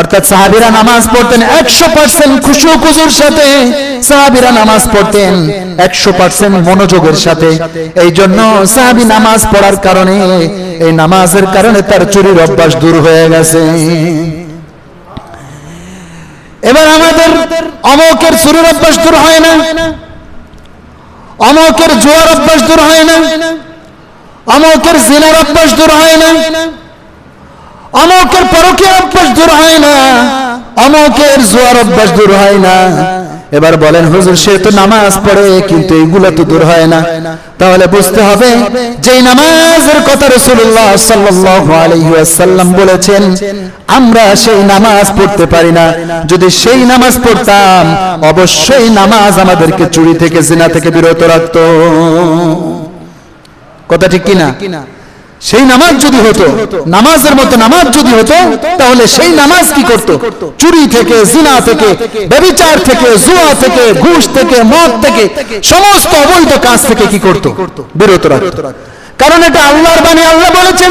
অর্থাৎ সাহাবিরা নামাজ পড়তেন একশো পার্সেন্ট খুশু খুজুর সাথে, সাহাবিরা নামাজ পড়তেন একশো পার্সেন্ট মনোযোগের সাথে। এই জন্য সাহাবি নামাজ পড়ার কারণে এই নামাজের কারণে তার চুরির অভ্যাস দূর হয়ে গেছে। এবার আমাদের অমকের চুরির অভ্যাস দূর হয় না, অমকের জোয়ার অভ্যাস দূর হয় না, অমকের জিনার অভ্যাস দূর হয় না অমকের পরকে অভ্যাস দূর হয় না। অমকের জোয়ার অভ্যাস দূর হয় না। এবার বলেন, হুজুর, সে তো নামাজ পড়ে, কিন্তু এগুলো তো দূর হয় না। তাহলে বুঝতে হবে যে নামাজের কথা রসুল্লাহ ওয়াসাল্লাম বলেছেন, আমরা সেই নামাজ পড়তে পারি না। যদি সেই নামাজ পড়তাম, অবশ্যই নামাজ আমাদেরকে চুরি থেকে, জিনা থেকে বিরত রাখতো। কথা ঠিক কিনা? সেই নামাজ যদি হতো, নামাজের মতো নামাজ যদি হতো, তাহলে সেই নামাজ কি করত? চুরি থেকে, জিনা থেকে, ব্যবিচার থেকে, জুয়া থেকে, ঘুষ থেকে, মদ থেকে, সমস্ত অবৈধ কাজ থেকে কি করত? বিরত রাখত। কারণ এটা আল্লাহর বাণী, আল্লাহ বলেছেন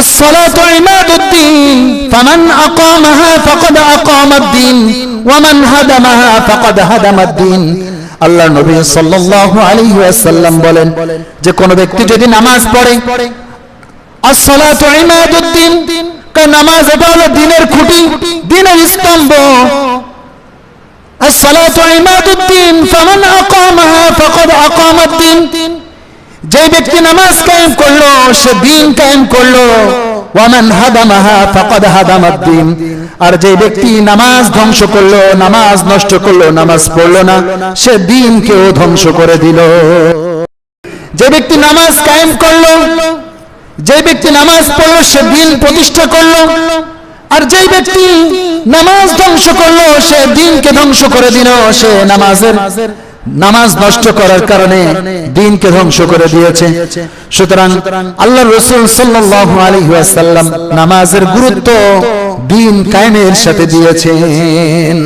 الصلاة عماد الدين فمن أقامها فقد أقام الدين ومن هدمها فقد هدم الدين আল্লাহ নবী সাল্লাল্লাহু আলাইহি ওয়াসাল্লাম বলেন যে কোন ব্যক্তি যদি নামাজ পড়ে আসসালাতু ইমাদুদ্দিন কারণ নামাজ এটা হলো দিনের খুঁটি দিনের স্তম্ভ আসসালাতু ইমাদুদ্দিন ফামান আকামাহা ফাকাদ আকামাদ্দিন যে ব্যক্তি নামাজ কায়েম করল, সে দিন কায়েম করল। ওয়ামান হাদামাহা ফাকাদ হাদামাদ্দিন আর যে ব্যক্তি নামাজ ধ্বংস করল, নামাজ নষ্ট করল, নামাজ পড়ল না, সে দিনকেও ধ্বংস করে দিল। যে ব্যক্তি নামাজ কায়েম করল, যে ব্যক্তি নামাজ পড়ল, সে দিন প্রতিষ্ঠা করল। আর যে ব্যক্তি নামাজ ধ্বংস করল, সে দিনকে ধ্বংস করে দিল, সে নামাজের নামাজ নষ্ট করার কারণে দিনকে ধ্বংস করে দিয়েছে। সুতরাং আল্লাহ রসুল সাল্লাহ আলাইহি ওয়াসাল্লাম নামাজের গুরুত্ব দিন কায়েমের সাথে দিয়েছেন।